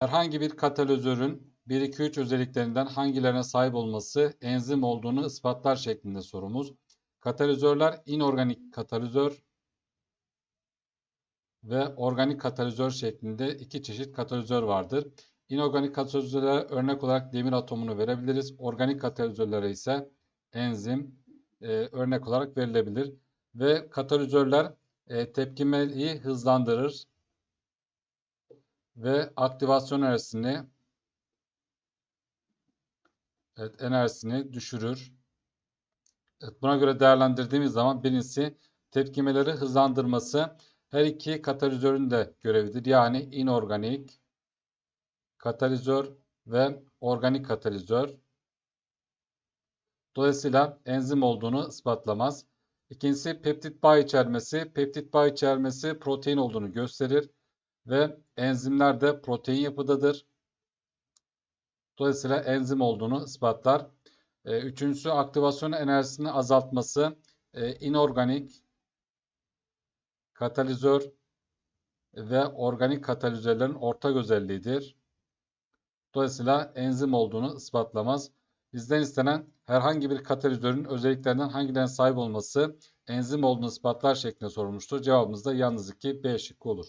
Herhangi bir katalizörün 1-2-3 özelliklerinden hangilerine sahip olması enzim olduğunu ispatlar şeklinde sorumuz. Katalizörler inorganik katalizör ve organik katalizör şeklinde iki çeşit katalizör vardır. İnorganik katalizörlere örnek olarak demir atomunu verebiliriz. Organik katalizörlere ise enzim e, örnek olarak verilebilir. Ve katalizörler e, tepkimeliği hızlandırır ve aktivasyon enerjisini evet, enerjisini düşürür. Evet, buna göre değerlendirdiğimiz zaman birincisi tepkimeleri hızlandırması her iki katalizörün de görevidir. Yani inorganik katalizör ve organik katalizör. Dolayısıyla enzim olduğunu ispatlamaz. İkincisi peptit bağ içermesi. Peptit bağ içermesi protein olduğunu gösterir ve enzimler de protein yapıdadır. Dolayısıyla enzim olduğunu ispatlar. E, üçüncüsü aktivasyon enerjisini azaltması. E, inorganik katalizör ve organik katalizörlerin ortak özelliğidir. Dolayısıyla enzim olduğunu ispatlamaz. Bizden istenen herhangi bir katalizörün özelliklerinden hangilerine sahip olması enzim olduğunu ispatlar şeklinde sorulmuştur. Cevabımız da yalnız ki B şıkkı olur.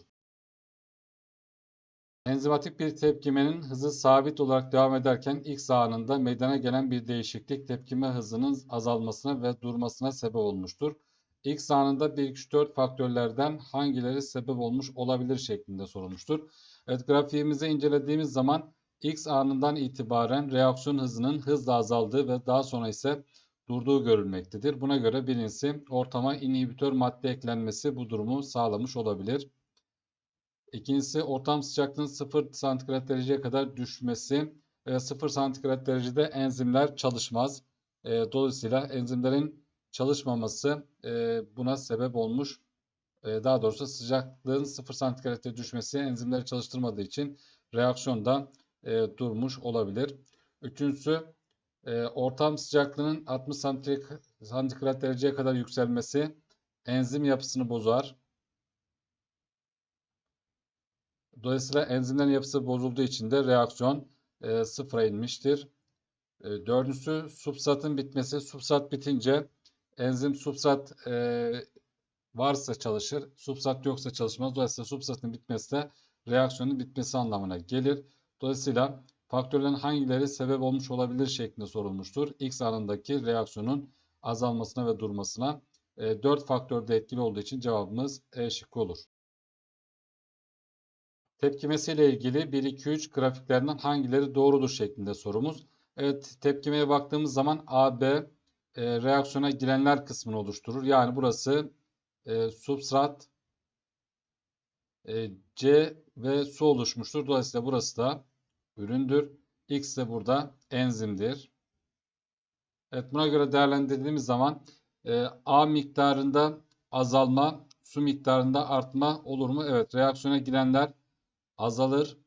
Enzimatik bir tepkimenin hızı sabit olarak devam ederken X anında meydana gelen bir değişiklik tepkime hızının azalmasına ve durmasına sebep olmuştur. X anında 1, 2, 4 faktörlerden hangileri sebep olmuş olabilir şeklinde sorulmuştur. Evet grafiğimizi incelediğimiz zaman X anından itibaren reaksiyon hızının hızla azaldığı ve daha sonra ise durduğu görülmektedir. Buna göre birincisi ortama inhibitör madde eklenmesi bu durumu sağlamış olabilir. İkincisi ortam sıcaklığının 0 santigrat dereceye kadar düşmesi. E, 0 santigrat derecede enzimler çalışmaz. E, dolayısıyla enzimlerin çalışmaması e, buna sebep olmuş. E, daha doğrusu sıcaklığın 0 santigrat derece düşmesi enzimleri çalıştırmadığı için reaksiyonda e, durmuş olabilir. Üçüncüsü e, ortam sıcaklığının 60 santigrat dereceye kadar yükselmesi enzim yapısını bozar. Dolayısıyla enzimlerin yapısı bozulduğu için de reaksiyon e, sıfıra inmiştir. E, dördüncüsü substratın bitmesi. Substrat bitince enzim substrat e, varsa çalışır. Substrat yoksa çalışmaz. Dolayısıyla substratın bitmesi de reaksiyonun bitmesi anlamına gelir. Dolayısıyla faktörlerin hangileri sebep olmuş olabilir şeklinde sorulmuştur. X anındaki reaksiyonun azalmasına ve durmasına. E, 4 faktör de etkili olduğu için cevabımız E şıkkı olur. Tepkimesiyle ilgili 1, 2, 3 grafiklerinden hangileri doğrudur şeklinde sorumuz. Evet tepkimeye baktığımız zaman AB e, reaksiyona girenler kısmını oluşturur. Yani burası e, substrat e, C ve su oluşmuştur. Dolayısıyla burası da üründür. X de burada enzimdir. Evet buna göre değerlendirdiğimiz zaman e, A miktarında azalma, su miktarında artma olur mu? Evet reaksiyona girenler azalır.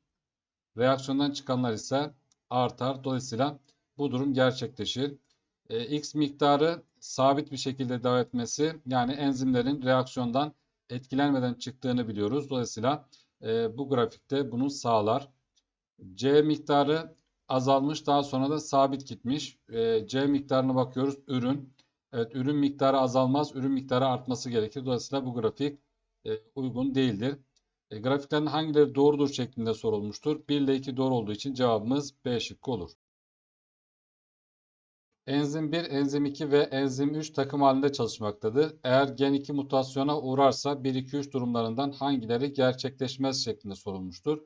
Reaksiyondan çıkanlar ise artar. Dolayısıyla bu durum gerçekleşir. E, X miktarı sabit bir şekilde devam etmesi yani enzimlerin reaksiyondan etkilenmeden çıktığını biliyoruz. Dolayısıyla e, bu grafikte bunu sağlar. C miktarı azalmış daha sonra da sabit gitmiş. E, C miktarına bakıyoruz ürün. Evet ürün miktarı azalmaz ürün miktarı artması gerekir. Dolayısıyla bu grafik e, uygun değildir. E, grafiklerin hangileri doğrudur şeklinde sorulmuştur. 1 ile 2 doğru olduğu için cevabımız B şıkkı olur. Enzim 1, enzim 2 ve enzim 3 takım halinde çalışmaktadır. Eğer gen 2 mutasyona uğrarsa 1, 2, 3 durumlarından hangileri gerçekleşmez şeklinde sorulmuştur.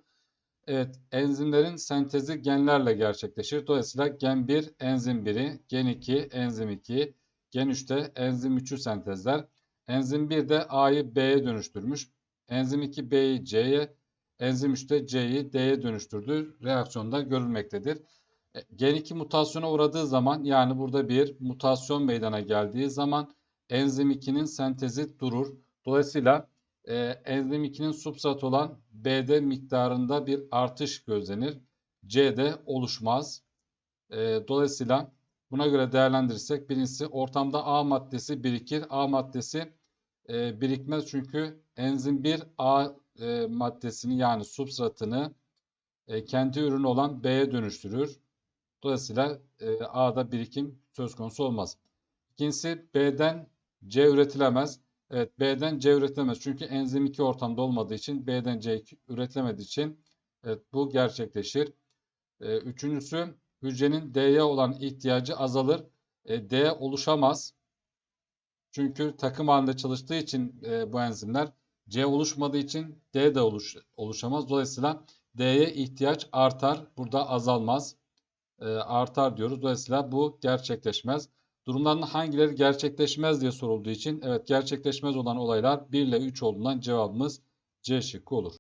Evet, enzimlerin sentezi genlerle gerçekleşir. Dolayısıyla gen 1 enzim 1'i, gen 2 enzim 2, gen 3 de enzim 3'ü sentezler. Enzim 1 de A'yı B'ye dönüştürmüş. Enzim 2 B'yi C'ye, enzim 3 de C'yi D'ye dönüştürdüğü reaksiyonda görülmektedir. E, gen 2 mutasyona uğradığı zaman yani burada bir mutasyon meydana geldiği zaman enzim 2'nin sentezi durur. Dolayısıyla e, enzim 2'nin substrat olan B'de miktarında bir artış gözlenir. C'de oluşmaz. E, dolayısıyla buna göre değerlendirirsek birincisi ortamda A maddesi birikir. A maddesi e, birikmez çünkü enzim 1 A e, maddesini yani substratını e, kendi ürünü olan B'ye dönüştürür. Dolayısıyla e, A'da birikim söz konusu olmaz. İkincisi B'den C üretilemez. Evet B'den C üretilemez. Çünkü enzim iki ortamda olmadığı için B'den C üretilemediği için evet, bu gerçekleşir. E, üçüncüsü hücrenin D'ye olan ihtiyacı azalır. E, D oluşamaz. Çünkü takım halinde çalıştığı için e, bu enzimler C oluşmadığı için D de oluş, oluşamaz. Dolayısıyla D'ye ihtiyaç artar. Burada azalmaz. E, artar diyoruz. Dolayısıyla bu gerçekleşmez. Durumların hangileri gerçekleşmez diye sorulduğu için evet gerçekleşmez olan olaylar 1 ile 3 olduğundan cevabımız C şıkkı olur.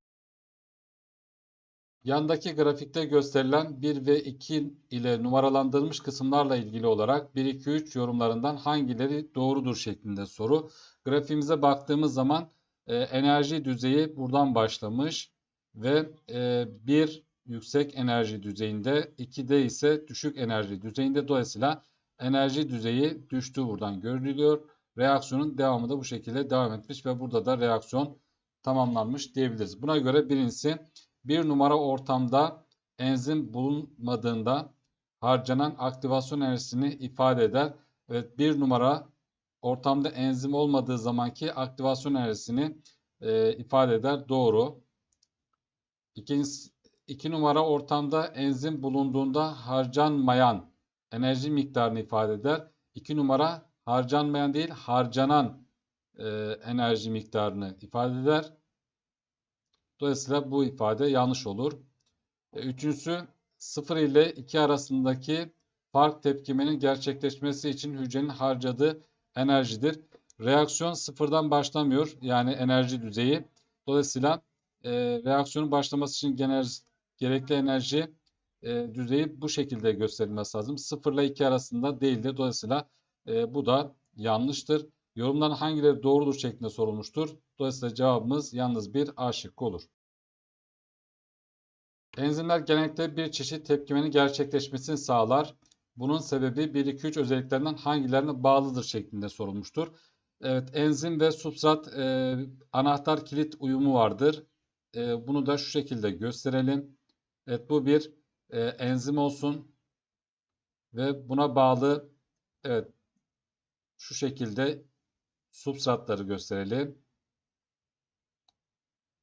Yandaki grafikte gösterilen 1 ve 2 ile numaralandırılmış kısımlarla ilgili olarak 1, 2, 3 yorumlarından hangileri doğrudur şeklinde soru. Grafiğimize baktığımız zaman e, enerji düzeyi buradan başlamış ve e, 1 yüksek enerji düzeyinde, 2'de ise düşük enerji düzeyinde. Dolayısıyla enerji düzeyi düştüğü buradan görülüyor. Reaksiyonun devamı da bu şekilde devam etmiş ve burada da reaksiyon tamamlanmış diyebiliriz. Buna göre birincisi bir numara ortamda enzim bulunmadığında harcanan aktivasyon enerjisini ifade eder. Evet bir numara ortamda enzim olmadığı zamanki aktivasyon enerjisini e, ifade eder. Doğru. İkincisi, iki numara ortamda enzim bulunduğunda harcanmayan enerji miktarını ifade eder. 2 numara harcanmayan değil harcanan e, enerji miktarını ifade eder. Dolayısıyla bu ifade yanlış olur. E, üçüncüsü 0 ile 2 arasındaki fark tepkimenin gerçekleşmesi için hücrenin harcadığı enerjidir. Reaksiyon sıfırdan başlamıyor yani enerji düzeyi. Dolayısıyla e, reaksiyonun başlaması için genel, gerekli enerji e, düzeyi bu şekilde gösterilmesi lazım. 0 ile 2 arasında değildir. Dolayısıyla e, bu da yanlıştır. Yorumların hangileri doğrudur şeklinde sorulmuştur. Dolayısıyla cevabımız yalnız bir A şıkkı olur. Enzimler genellikle bir çeşit tepkimenin gerçekleşmesini sağlar. Bunun sebebi 1-2-3 özelliklerinden hangilerine bağlıdır şeklinde sorulmuştur. Evet, enzim ve substrat e, anahtar kilit uyumu vardır. E, bunu da şu şekilde gösterelim. Evet, bu bir e, enzim olsun ve buna bağlı evet şu şekilde substratları gösterelim.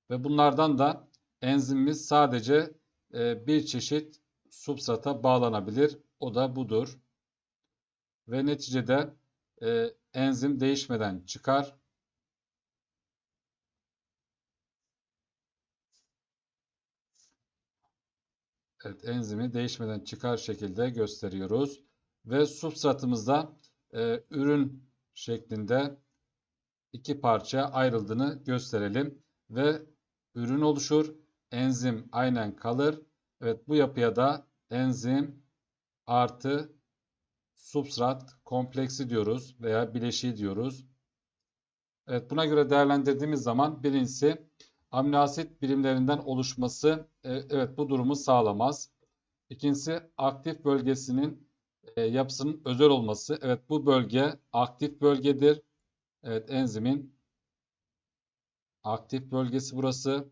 Ve bunlardan da enzimimiz sadece e, bir çeşit substrata bağlanabilir. O da budur. Ve neticede e, enzim değişmeden çıkar. Evet, enzimi değişmeden çıkar şekilde gösteriyoruz. Ve substratımızda e, ürün şeklinde iki parça ayrıldığını gösterelim. Ve ürün oluşur. Enzim aynen kalır. Evet bu yapıya da enzim artı substrat kompleksi diyoruz veya bileşiği diyoruz. Evet buna göre değerlendirdiğimiz zaman birincisi amino asit birimlerinden oluşması e, evet bu durumu sağlamaz. İkincisi aktif bölgesinin e, yapısının özel olması. Evet bu bölge aktif bölgedir. Evet enzimin aktif bölgesi burası.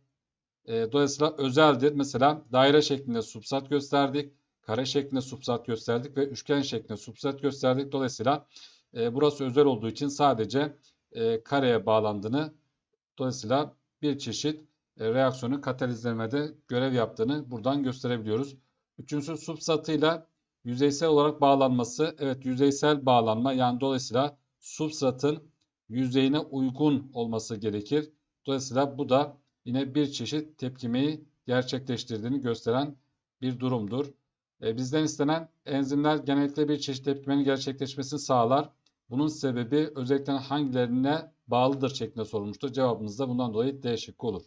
E, dolayısıyla özeldir. Mesela daire şeklinde substrat gösterdik. Kare şeklinde substrat gösterdik ve üçgen şeklinde substrat gösterdik. Dolayısıyla e, burası özel olduğu için sadece e, kareye bağlandığını dolayısıyla bir çeşit e, reaksiyonun katalizlemede görev yaptığını buradan gösterebiliyoruz. Üçüncüsü substratıyla yüzeysel olarak bağlanması. Evet yüzeysel bağlanma yani dolayısıyla substratın yüzeyine uygun olması gerekir. Dolayısıyla bu da yine bir çeşit tepkimeyi gerçekleştirdiğini gösteren bir durumdur. E, bizden istenen enzimler genellikle bir çeşit tepkimenin gerçekleşmesini sağlar. Bunun sebebi özellikle hangilerine bağlıdır şeklinde sorulmuştur. Cevabımız da bundan dolayı D şıkkı olur.